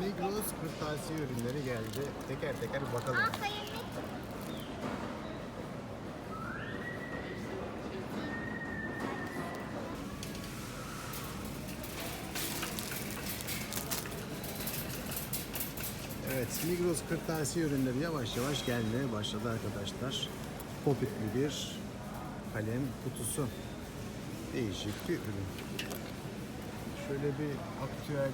Migros kırtasiye ürünleri geldi. Teker teker bakalım. Evet, Migros kırtasiye ürünleri yavaş yavaş gelmeye başladı arkadaşlar. Popitli bir kalem kutusu. Değişik bir ürün. Şöyle bir aktüel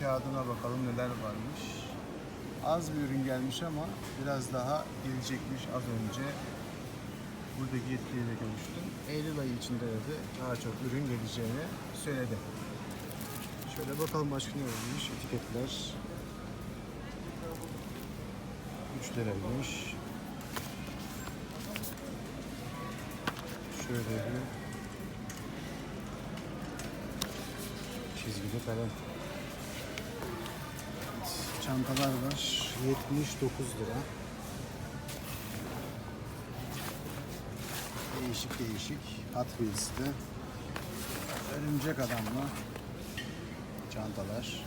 kağıdına bakalım neler varmış. Az bir ürün gelmiş ama biraz daha gelecekmiş az önce. Buradaki yetkiliyle görüştüm. Eylül ayı içinde de daha çok ürün geleceğini söyledi. Şöyle bakalım başka ne varmış etiketler. 3 liraymış. Şöyle bir çizgili kalem. Çantalar var. 79 lira. Değişik değişik. Hot Wheels'te. Örümcek adamla çantalar.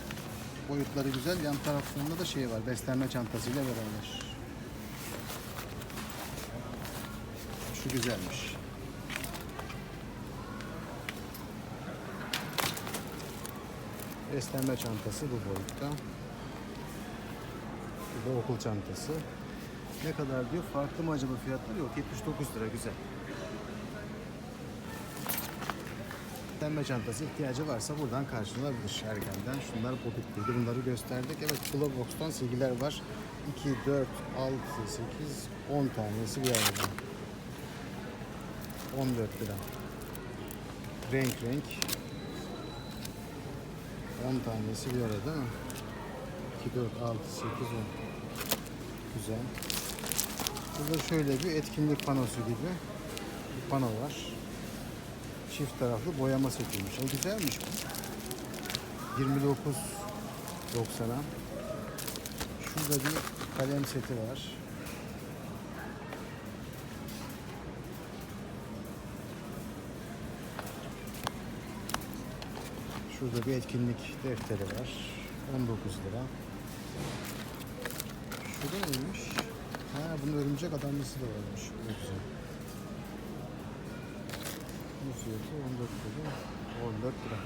Boyutları güzel. Yan tarafında da şey var. Beslenme çantasıyla beraber. Şu güzelmiş. Beslenme çantası bu boyutta. Bu da okul çantası. Ne kadar diyor? Farklı mı acaba fiyatları? Yok 79 lira güzel. Beslenme çantası ihtiyacı varsa buradan karşılanabilir erkenden. Şunlar popitliydi. Bunları gösterdik. Evet Glowbox'tan silgiler var. 2, 4, 6, 8, 10 tanesi bir arada. 14 lira. Renk renk. 10 tanesi bir arada değil mi? 2, 4, 6, 8, 10. Güzel. Burada şöyle bir etkinlik panosu gibi bir pano var. Çift taraflı boyama setiymiş. O güzelmiş bu. 29.90'a. Şurada bir kalem seti var. Şurada bir etkinlik defteri var. 19 lira. Şurada neymiş? Ha bunun örümcek adamlısı da varmış. Ne güzel. Bu fiyatı 14 lira. 14 lira.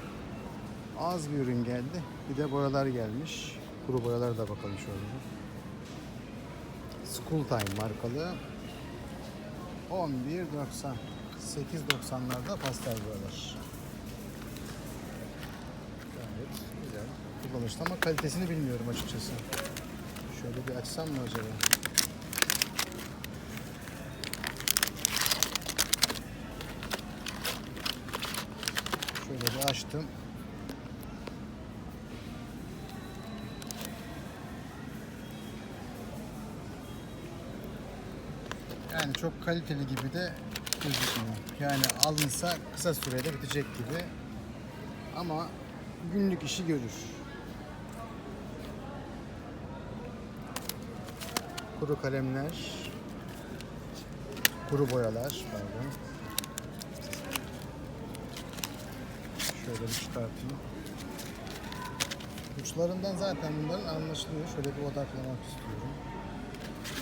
Az bir ürün geldi. Bir de boyalar gelmiş. Kuru boyalara da bakalım şöyle. School Time markalı. 11.90 8.90'larda pastel boyalar. Gayet güzel. Kullanışlı ama kalitesini bilmiyorum açıkçası. Şöyle bir açsam mı acaba? Şöyle bir açtım. Yani çok kaliteli gibi de gözükmüyor. Yani alınsa kısa sürede bitecek gibi. Ama günlük işi görür. Kuru kalemler, kuru boyalar, pardon. Şöyle bir çıkartayım. Uçlarından zaten bunların anlaşılıyor. Şöyle bir odaklamak istiyorum.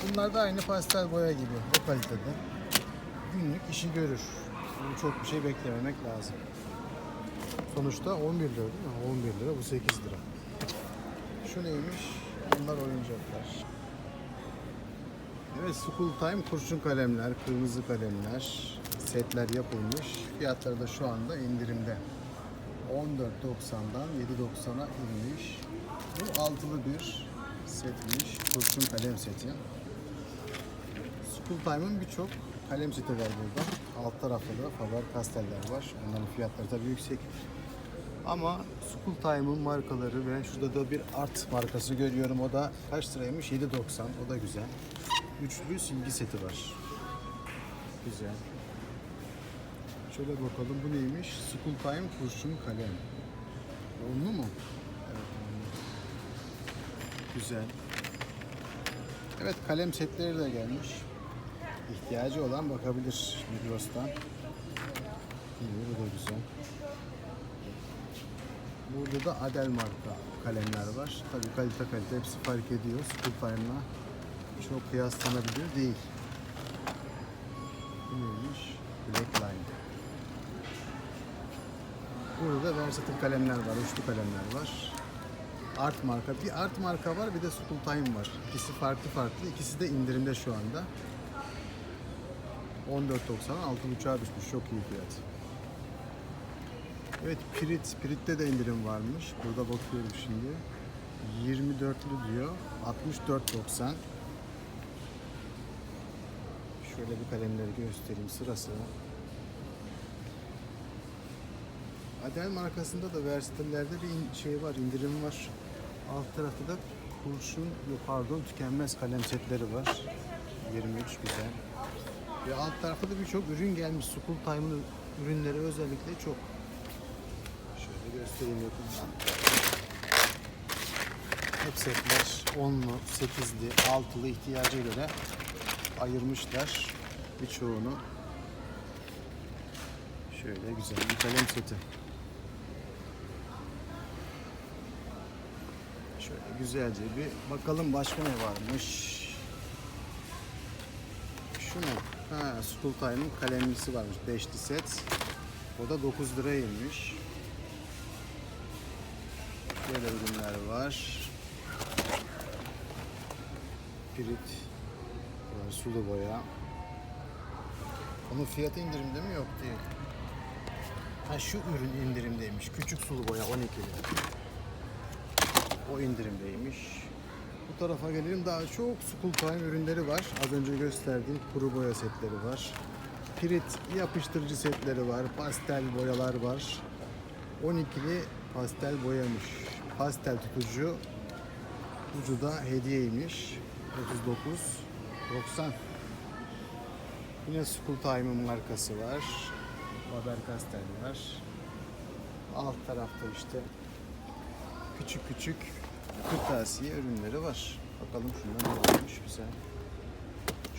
Bunlar da aynı pastel boya gibi o kalitede. Günlük işi görür. Yani çok bir şey beklememek lazım. Sonuçta 11 lira değil mi? 11 lira bu 8 lira. Şu neymiş? Bunlar oyuncaklar. Evet School Time kurşun kalemler, kırmızı kalemler, setler yapılmış. Fiyatları da şu anda indirimde. 14.90'dan 7.90'a inmiş. Bu altılı bir setmiş. Kurşun kalem seti. School Time'ın birçok kalem seti var burada. Alt tarafta da Faber Castell'ler var. Onların fiyatları tabii yüksek. Ama School Time'ın markaları ve şurada da bir Art markası görüyorum. O da kaç liraymış? 7.90. O da güzel. Üçlü silgi seti var. Güzel. Şöyle bakalım bu neymiş? School Time kurşun kalem. Onlu mu? Evet. Güzel. Evet kalem setleri de gelmiş. İhtiyacı olan bakabilir Migros'tan. İyi bu da güzel. Burada da Adel marka kalemler var. Tabii kalite kalite hepsi fark ediyor. School Time'la çok kıyaslanabilir değil. Bu neymiş? Black Line. Burada da versatil kalemler var, uçlu kalemler var. Art marka, bir art marka var bir de School Time var. İkisi farklı farklı, ikisi de indirimde şu anda. 14.90'a 6.5'a düşmüş, çok iyi fiyat. Evet, Pirit, Pirit'te de indirim varmış. Burada bakıyorum şimdi. 24'lü diyor, 64.90. Şöyle bir kalemleri göstereyim sıra sıra. Adel markasında da versitellerde bir şey var, indirim var. Alt tarafta da kurşun, pardon tükenmez kalem setleri var. 23 güzel. Ve alt tarafta da birçok ürün gelmiş. School Time'ın ürünleri özellikle çok. Göstereyim yakından. Hep setler 10'lu, 8'li, 6'lı ihtiyaca göre ayırmışlar birçoğunu. Şöyle güzel bir kalem seti. Şöyle güzelce bir bakalım başka ne varmış. Şu ne? Ha, School Time'ın kalemlisi varmış. Beşli set. O da 9 liraymış. Böyle ürünler var. Pirit. Var, sulu boya. Onun fiyatı indirimde mi? Yok değil. Ha şu ürün indirimdeymiş. Küçük sulu boya 12 lira. O indirimdeymiş. Bu tarafa gelelim. Daha çok School Time ürünleri var. Az önce gösterdiğim kuru boya setleri var. Pirit yapıştırıcı setleri var. Pastel boyalar var. 12'li pastel boyamış. Pastel tutucu. Ucu da hediyeymiş. 39 90 Yine School Time'ın markası var. Faber-Castell var. Alt tarafta işte küçük küçük kırtasiye ürünleri var. Bakalım şundan ne varmış güzel.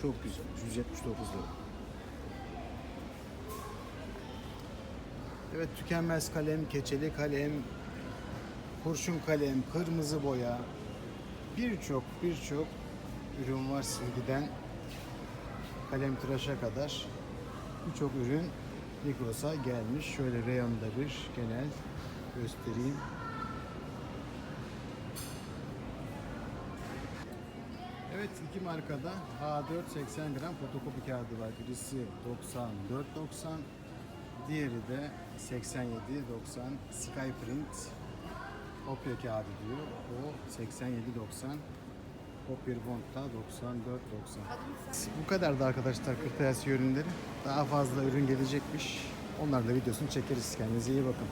Çok güzel. 179 lira. Evet tükenmez kalem, keçeli kalem, kurşun kalem, kırmızı boya. Birçok birçok ürün var silgiden kalem tıraşa kadar. Birçok ürün Migros'a gelmiş. Şöyle reyonda bir genel göstereyim. Evet iki markada A4 80 gram fotokopi kağıdı var. Birisi 94.90 diğeri de 87.90 Skyprint kopya kağıdı diyor. O 87.90 Kopya Bond da 94.90 Bu kadardı arkadaşlar kırtasiye ürünleri. Daha fazla ürün gelecekmiş. Onlar da videosunu çekeriz. Kendinize iyi bakın.